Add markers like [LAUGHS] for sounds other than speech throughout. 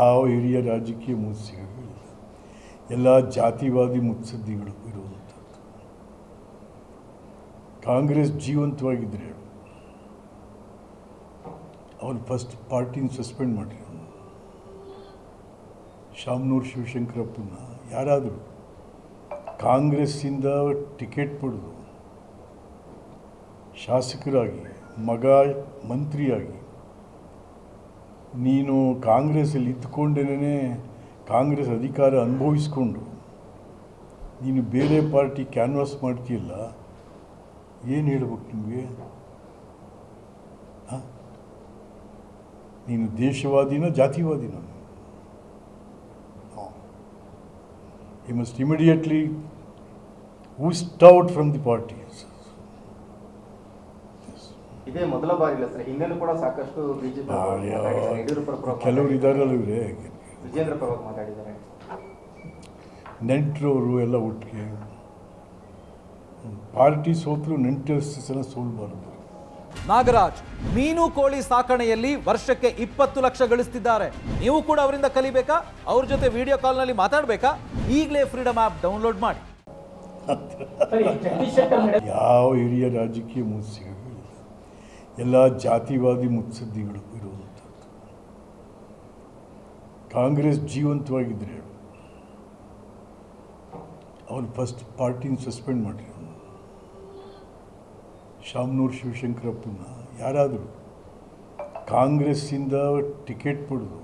ಯಾವ ಹಿರಿಯ ರಾಜಕೀಯ ಮುತ್ಸದ್ದಿಗಳು ಇಲ್ಲ. ಎಲ್ಲ ಜಾತಿವಾದಿ ಮುತ್ಸದ್ದಿಗಳು ಇರುವಂಥದ್ದು. ಕಾಂಗ್ರೆಸ್ ಜೀವಂತವಾಗಿದ್ದರೆ ಅವ್ರು ಫಸ್ಟ್ ಪಾರ್ಟಿನ ಸಸ್ಪೆಂಡ್ ಮಾಡಿರು ಶಾಮನೂರು ಶಿವಶಂಕರಪ್ಪನ ಯಾರಾದರೂ ಕಾಂಗ್ರೆಸ್ಸಿಂದ ಟಿಕೆಟ್ ಪಡೆದು ಶಾಸಕರಾಗಿ, ಮಗ ಮಂತ್ರಿಯಾಗಿ ನೀನು ಕಾಂಗ್ರೆಸ್ಸಲ್ಲಿ ಇದ್ದುಕೊಂಡೇನೆ ಕಾಂಗ್ರೆಸ್ ಅಧಿಕಾರ ಅನುಭವಿಸ್ಕೊಂಡು ನೀನು ಬೇರೆ ಪಾರ್ಟಿ ಕ್ಯಾನ್ವಾಸ್ ಮಾಡ್ತೀಯಲ್ಲ, ಏನು ಹೇಳ್ಬೇಕು ನಿಮಗೆ? ನೀನು ದೇಶವಾದಿನ ಜಾತಿವಾದಿನ? You must immediately oust out from the party ಇದೇ ಮೊದಲ ಬಾರಿ ಇಲ್ಲ ಸರ್ ಹಿಂದೆನೂ ಕೂಡ ಸಾಕಷ್ಟು ಬಿಜೆಪಿ ಕೆಲವರು ಇವರೇ ವಿಜೇಂದ್ರ ಪರವಾಗಿ ಮಾತಾಡಿದ್ದಾರೆ. ನೆಂಟರವರು ಎಲ್ಲ ಒಟ್ಟಿಗೆ. ಪಾರ್ಟಿ ಸೋತರು ನೆಂಟರಷ್ಟು ಸಲ ಸೋಲ್ಬಾರದು. ನಾಗರಾಜ್ ಮೀನು ಕೋಳಿ ಸಾಕಣೆಯಲ್ಲಿ ವರ್ಷಕ್ಕೆ ಇಪ್ಪತ್ತು ಲಕ್ಷ ಗಳಿಸ್ತಿದ್ದಾರೆ. ನೀವು ಕೂಡ ಅವರಿಂದ ಕಲಿಬೇಕಾ? ಅವ್ರ ಜೊತೆ ವಿಡಿಯೋ ಕಾಲ್ನಲ್ಲಿ ಮಾತಾಡಬೇಕಾ? ಈಗಲೇ ಫ್ರೀಡಮ್ ಆ್ಯಪ್ ಡೌನ್ಲೋಡ್ ಮಾಡಿ. [LAUGHS] ಯಾವ ಹಿರಿಯ ರಾಜಕೀಯ ಇಲ್ಲ ಎಲ್ಲ ಜಾತಿವಾದಿ ಮುತ್ಸದ್ದಿಗಳು ಇರುವಂಥದ್ದು. ಕಾಂಗ್ರೆಸ್ ಜೀವಂತವಾಗಿದ್ದರೆ ಅವ್ರು ಫಸ್ಟ್ ಪಾರ್ಟಿನ ಸಸ್ಪೆಂಡ್ ಮಾಡಿರು ಶಾಮನೂರು ಶಿವಶಂಕರಪ್ಪನ ಯಾರಾದರೂ ಕಾಂಗ್ರೆಸ್ಸಿಂದ ಟಿಕೆಟ್ ಪಡೆದು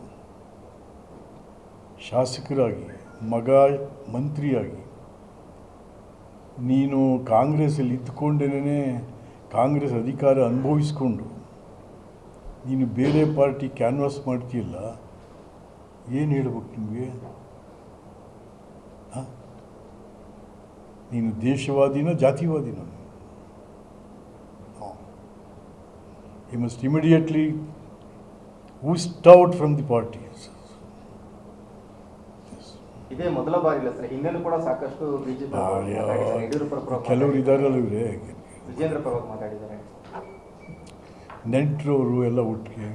ಶಾಸಕರಾಗಿ, ಮಗ ಮಂತ್ರಿಯಾಗಿ ನೀನು ಕಾಂಗ್ರೆಸ್ಸಲ್ಲಿ ಇದ್ದುಕೊಂಡೇ ಕಾಂಗ್ರೆಸ್ ಅಧಿಕಾರ ಅನುಭವಿಸ್ಕೊಂಡು ನೀನು ಬೇರೆ ಪಾರ್ಟಿ ಕ್ಯಾನ್ವಾಸ್ ಮಾಡ್ತೀಯಲ್ಲ ಏನು ಹೇಳ್ಬೇಕು ನಿಮಗೆ? ಹಾಂ? ನೀನು ದೇಶವಾದಿನೋ ಜಾತಿವಾದಿನೋ? You must immediately oust out from the party ಇದೇ ಮೊದಲ ಬಾರಿ ಇಲ್ಲ ಸರ್ ಹಿಂದೆನೂ ಕೂಡ ಸಾಕಷ್ಟು ಬಿಜೆಪಿ ಕೆಲವರು ಇದ್ದಾರಲ್ಲ ಇವರೇ ವಿಜೇಂದ್ರ ಪರ್ವತ್ ಮಾತಾಡಿದ್ದಾರೆ. ನೆಂಟರವರು ಎಲ್ಲ ಒಟ್ಟಿಗೆ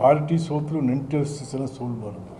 ಪಾರ್ಟಿ ಸೋತರು ನೆಂಟರಷ್ಟು ಸಲ ಸೋಲ್ಬಾರದು.